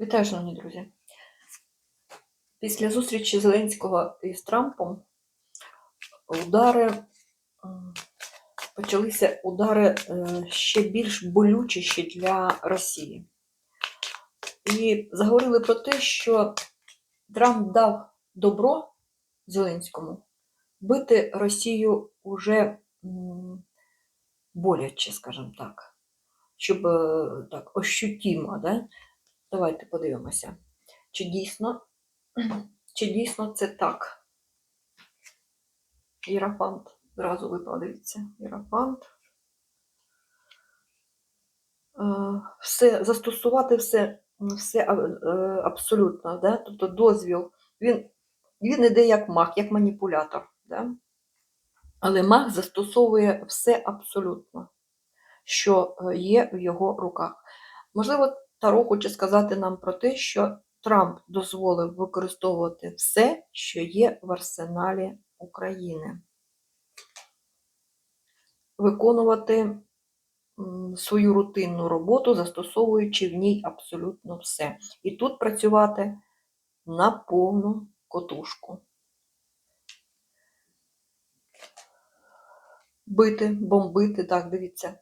Вітаю, шановні друзі. Після зустрічі Зеленського із Трампом удари почалися удари е, ще більш болючіші для Росії. І заговорили про те, що Трамп дав добро Зеленському бити Росію уже боляче, скажімо так, щоб е, так ощутимо, да? Давайте подивимося, чи дійсно, чи дійсно це так. Єрафант. Зразу ви подивіться. Єрафант. Е, Все, застосувати все, все е, абсолютно, да? тобто дозвіл. Він, він іде як маг, як маніпулятор. Да? Але маг застосовує все абсолютно, що е, є в його руках. Можливо, Таро хоче сказати нам про те, що Трамп дозволив використовувати все, що є в арсеналі України. Виконувати свою рутинну роботу, застосовуючи в ній абсолютно все. І тут працювати на повну котушку. Бити, бомбити, так, дивіться,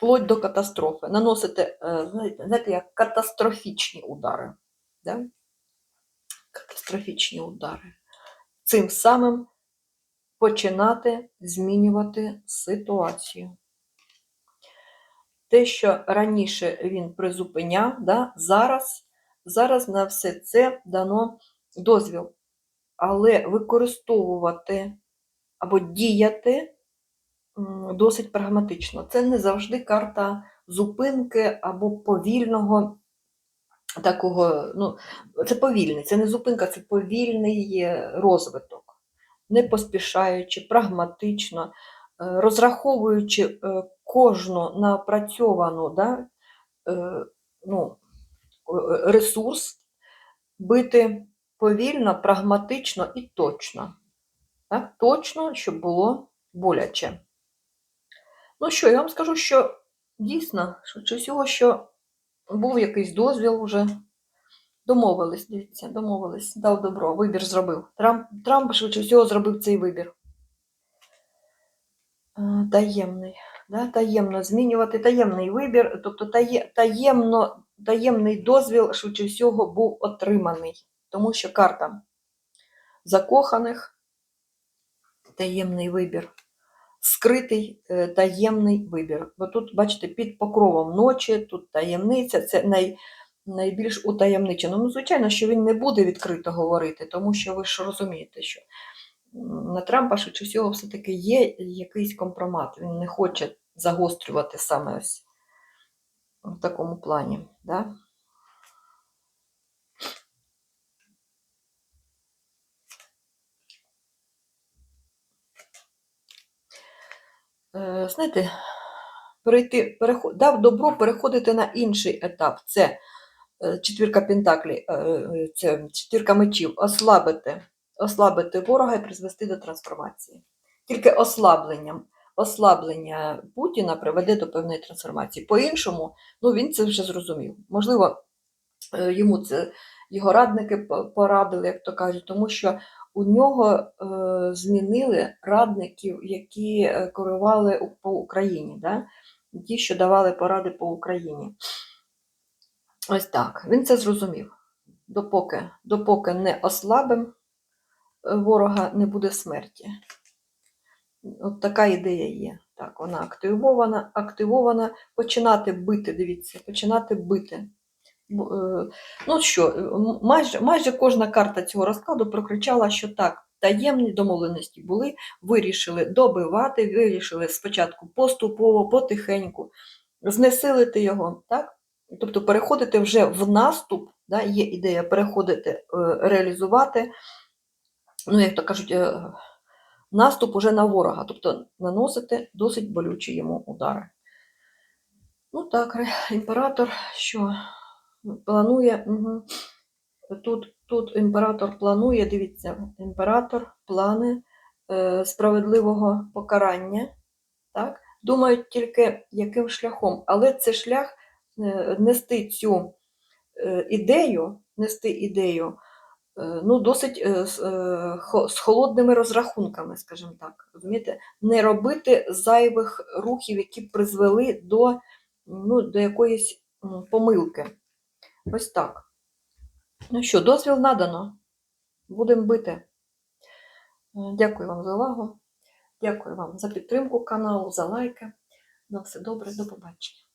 вплоть до катастрофи. Наносити, е, знаєте, знаєте, як катастрофічні удари. Да? Катастрофічні удари. Цим самим починати змінювати ситуацію. Те, що раніше він призупиняв, да, зараз, зараз на все це дано дозвіл. Але використовувати або діяти досить прагматично. Це не завжди карта зупинки або повільного такого, ну, це повільний, це не зупинка, це повільний е, розвиток. Не поспішаючи, прагматично, е, розраховуючи е, кожну напрацьовану да, ну, ресурс, бити повільно, прагматично і точно. Так? Точно, щоб було боляче. Ну що, я вам скажу, що дійсно, швидше всього, що був якийсь дозвіл вже. Домовились, дивіться, домовились, дав добро, вибір зробив. Трамп, Трамп швидше всього зробив цей вибір. Е, Таємний. Да? Таємно змінювати таємний вибір, тобто тає, таємно, таємний дозвіл, швидше всього, був отриманий. Тому що карта закоханих таємний вибір. Скритий е, таємний вибір. Бо тут, бачите, під покровом ночі, тут таємниця, це най, найбільш утаємничено. Ну, звичайно, що він не буде відкрито говорити, тому що ви ж розумієте, що на Трампа швидше всього все-таки є якийсь компромат. Він не хоче загострювати саме ось в такому плані. Да? Знаєте, перейти, переход, дав добро переходити на інший етап. Це е, четвірка пентаклі, е, е, це четвірка мечів, ослабити, ослабити ворога і призвести до трансформації. Тільки ослабленням, ослаблення Путіна приведе до певної трансформації. По-іншому, ну він це вже зрозумів. Можливо, е, йому це його радники порадили, як то кажуть, тому що у нього е, змінили радників, які е, керували по Україні, да? ті, що давали поради по Україні. Ось так. Він це зрозумів. Допоки, допоки не ослабим е, ворога, не буде смерті. От така ідея є. Так, вона активована, активована. Починати бити, дивіться, починати бити. Е, Ну що, е, майже, майже кожна карта цього розкладу прокричала, що так, таємні домовленості були, вирішили добивати, вирішили спочатку поступово, потихеньку, знесилити його, так? Тобто переходити вже в наступ, да? є ідея переходити, е, реалізувати, ну, як то кажуть, наступ уже на ворога, тобто наносити досить болючі йому удари. Ну так, імператор, що планує. Угу. Тут, тут імператор планує, дивіться, імператор плани е, справедливого покарання. Так? Думають тільки яким шляхом, але це шлях е, нести цю е, ідею, нести ідею, е, ну, досить е, е, хо- з холодними розрахунками, скажімо так. Розумієте? Не робити зайвих рухів, які призвели до, ну, до якоїсь помилки. Ось так. Ну що, дозвіл надано. Будемо бити. Е, Дякую вам за увагу. Дякую вам за підтримку каналу, за лайки. На все добре, до побачення.